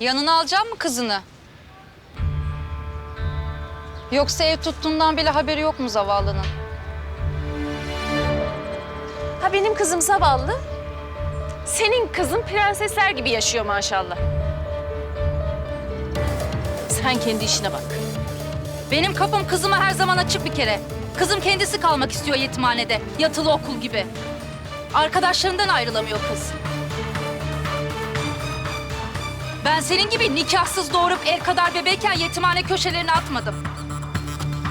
Yanına alacak mı kızını? Yoksa ev tuttuğundan bile haberi yok mu zavallının? Ha benim kızım zavallı. Senin kızın prensesler gibi yaşıyor maşallah. Sen kendi işine bak. Benim kapım kızıma her zaman açık bir kere. Kızım kendisi kalmak istiyor yetimhanede. Yatılı okul gibi. Arkadaşlarından ayrılamıyor kız. Ben senin gibi nikahsız doğurup el kadar bebekken yetimhane köşelerine atmadım.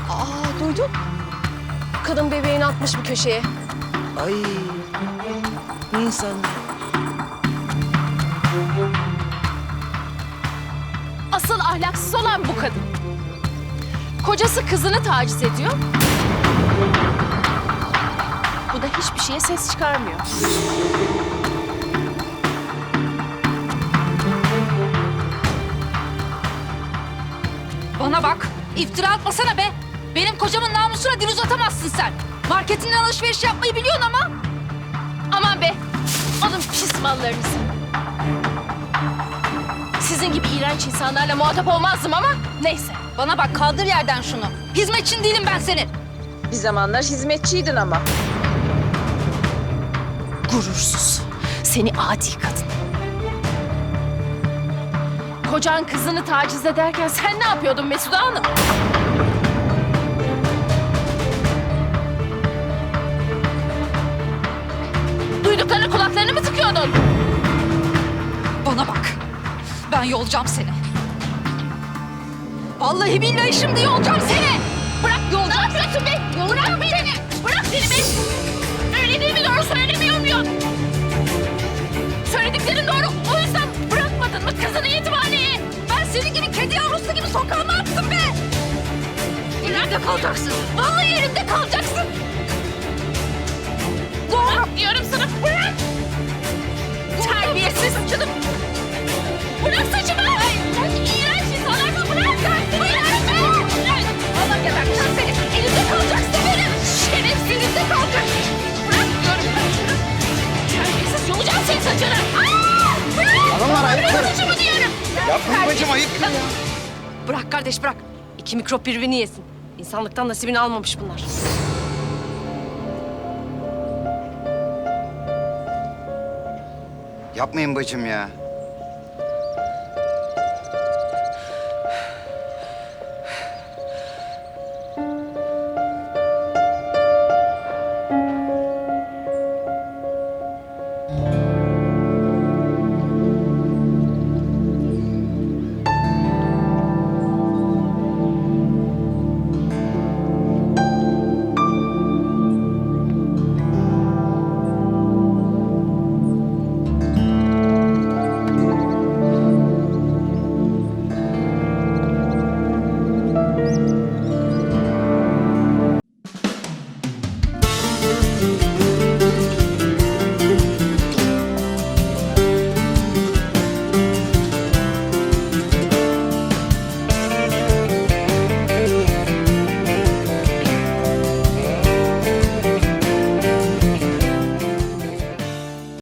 Aa duydun? Kadın bebeğini atmış bir köşeye. Ay. Ne insanlar. Asıl ahlaksız olan bu kadın. Kocası kızını taciz ediyor. Bu da hiçbir şeye ses çıkarmıyor. Bana bak, iftira atmasana be. Benim kocamın namusuna dil uzatamazsın sen. Marketinden alışveriş yapmayı biliyorsun ama. Aman be! Alın pis mallarınızı. Sizin gibi iğrenç insanlarla muhatap olmazdım ama neyse. Bana bak, kaldır yerden şunu. Hizmetçin değilim ben senin. Bir zamanlar hizmetçiydin ama. Gurursuz. Seni adi kadın. Kocan kızını taciz ederken sen ne yapıyordun Mesude Hanım? Duyduklarına kulaklarını mı tıkıyordun? Bana bak. Ben yolacağım seni. Vallahi billahi şimdi yolacağım seni. Nerede kalacaksın? Vallahi yerimde kalacaksın. Bırak diyorum sana. Bırak. Terbiyesiz. Saçını. Bırak saçımı. İğrenç insanlar. Bırak. Bırak. Bırak. Allah geberteceğim seni. Elimde kalacaksın benim. Şerefsiz elimde kalacaksın. Bırak diyorum ben sana. Terbiyesiz yolacağım senin saçını. Aa! Bırak. Hanımlar, ayıp Bırak mı? saçımı diyorum. Yapmayın bacım ayıp. Bırak kardeş bırak. İki mikrop birbirini yesin. İnsanlıktan nasibini almamış bunlar. Yapmayın bacım ya.